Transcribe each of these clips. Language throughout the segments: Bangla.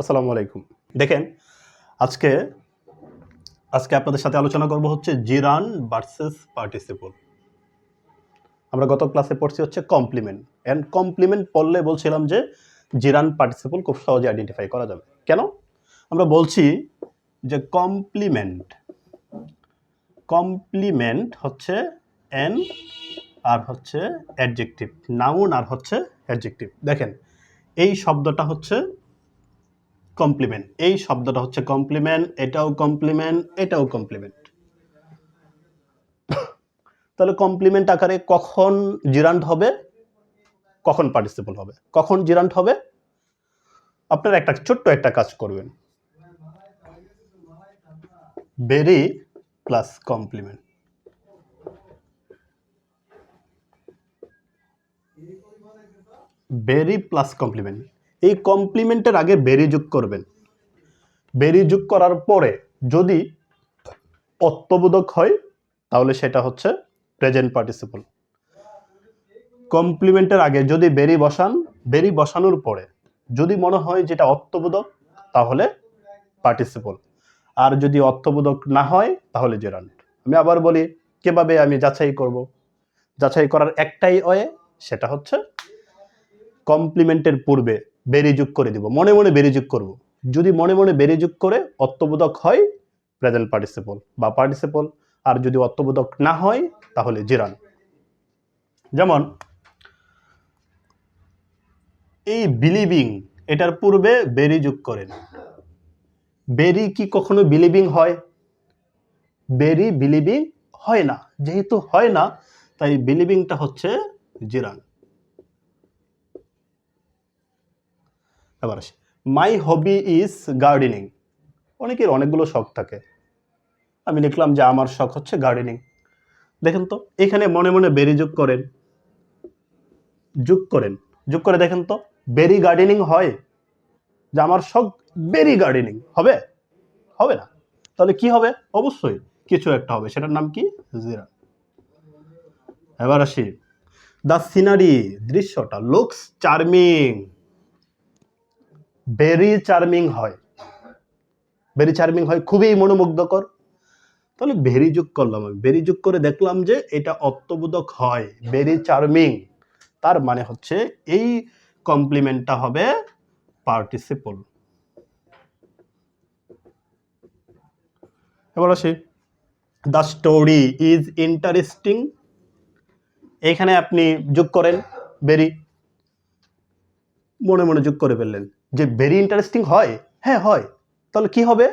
আসসালামু আলাইকুম। দেখেন, আজকে আজকে আপনাদের সাথে আলোচনা করব হচ্ছে জিরান ভার্সেস পার্টিসিপল। আমরা গত ক্লাসে পড়ছি হচ্ছে কমপ্লিমেন্ট। অ্যান্ড কমপ্লিমেন্ট পড়লে বলছিলাম যে জিরান পার্টিসিপল খুব সহজে আইডেন্টিফাই করা যাবে। কেন? আমরা বলছি যে কমপ্লিমেন্ট কমপ্লিমেন্ট হচ্ছে এন আর হচ্ছে অ্যাডজেক্টিভ নাউন আর হচ্ছে অ্যাডজেক্টিভ দেখেন, এই শব্দটা হচ্ছে কমপ্লিমেন্ট এই শব্দটা হচ্ছে কমপ্লিমেন্ট এটাও কমপ্লিমেন্ট এটাও কমপ্লিমেন্ট তাহলে কমপ্লিমেন্ট আকারে কখন জিরান্ট হবে? কখন পার্টিসিপল হবে? কখন জিরান্ট হবে? আপনারা একটা ছোট্ট একটা কাজ করবেন। Very plus complement very plus complement এই কমপ্লিমেন্টের আগে বেরি যোগ করবেন। বেরি যোগ করার পরে যদি অত্ববোধক হয়, তাহলে সেটা হচ্ছে প্রেজেন্ট পার্টিসিপল কমপ্লিমেন্টের আগে যদি বেরি বসান বেরি বসানোর পরে যদি মনে হয় যেটা অর্থবোধক, তাহলে পার্টিসিপল আর যদি অর্থবোধক না হয়, তাহলে জেরান্ট আমি আবার বলি, কীভাবে আমি যাচাই করব? যাচাই করার একটাই ওয়ে, সেটা হচ্ছে কমপ্লিমেন্টের পূর্বে বেরি যোগ করে দিব। মনে মনে বেরি যোগ করব। যদি মনে মনে বেরি যোগ করে অর্থবোধক হয় প্রেজেন্ট পার্টিসিপল বা পার্টিসিপল আর যদি অর্থবোধক না হয়, তাহলে জিরান যেমন, এই বিলিভিং এটার পূর্বে বেরি যোগ করেন বেরি কি কখনো বিলিভিং হয়? বেরি বিলিভিং হয় না। যেহেতু হয় না, তাই বিলিভিংটা হচ্ছে জিরান এবার আসি। মাই হবি ইজ গার্ডেনিং অনেকের অনেকগুলো শখ থাকে। আমি লিখলাম যে আমার শখ হচ্ছে গার্ডেনিং দেখেন তো, এখানে মনে মনে বেরি যোগ করেন। যোগ করেন। যোগ করে দেখেন তো বেরি গার্ডেনিং হয়? যে আমার শখ বেরি গার্ডেনিং হবে? হবে না। তাহলে কি হবে? অবশ্যই কিছু একটা হবে। সেটার নাম কি? জিরা এবার আসি। দ্য সিনারি দৃশ্যটা লুকস চার্মিং ভেরি চার্মিং হয়। ভেরি চার্মিং হয় খুবই মনোমুগ্ধকর। তাহলে ভেরি যোগ করলাম আমি। ভেরি যোগ করে দেখলাম যে এটা অর্থবোধক হয় ভেরি চার্মিং। তার মানে হচ্ছে এই কমপ্লিমেন্টটা হবে পার্টিসিপল এবার আসি। দ্য স্টোরি ইজ ইন্টারেস্টিং এখানে আপনি যোগ করেন ভেরি মনে মনে যোগ করে ফেললেন। যে ভেরি ইন্টারেস্টিং হয় হ্যাঁ হয়, তাহলে কি হবে?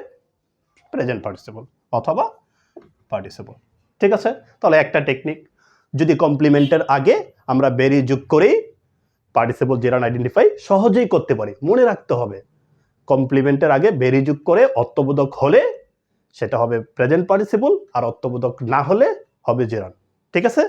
প্রেজেন্ট পার্টিসিপল অথবা পার্টিসিপল ঠিক আছে? তাহলে একটা টেকনিক যদি কমপ্লিমেন্টের আগে আমরা বেরি যোগ করেই পার্টিসিপল জেরান আইডেন্টিফাই সহজেই করতে পারি। মনে রাখতে হবে কমপ্লিমেন্টের আগে বেরি যোগ করে অর্থবোধক হলে সেটা হবে প্রেজেন্ট পার্টিসিপল আর অর্থবোধক না হলে হবে জেরান ঠিক আছে?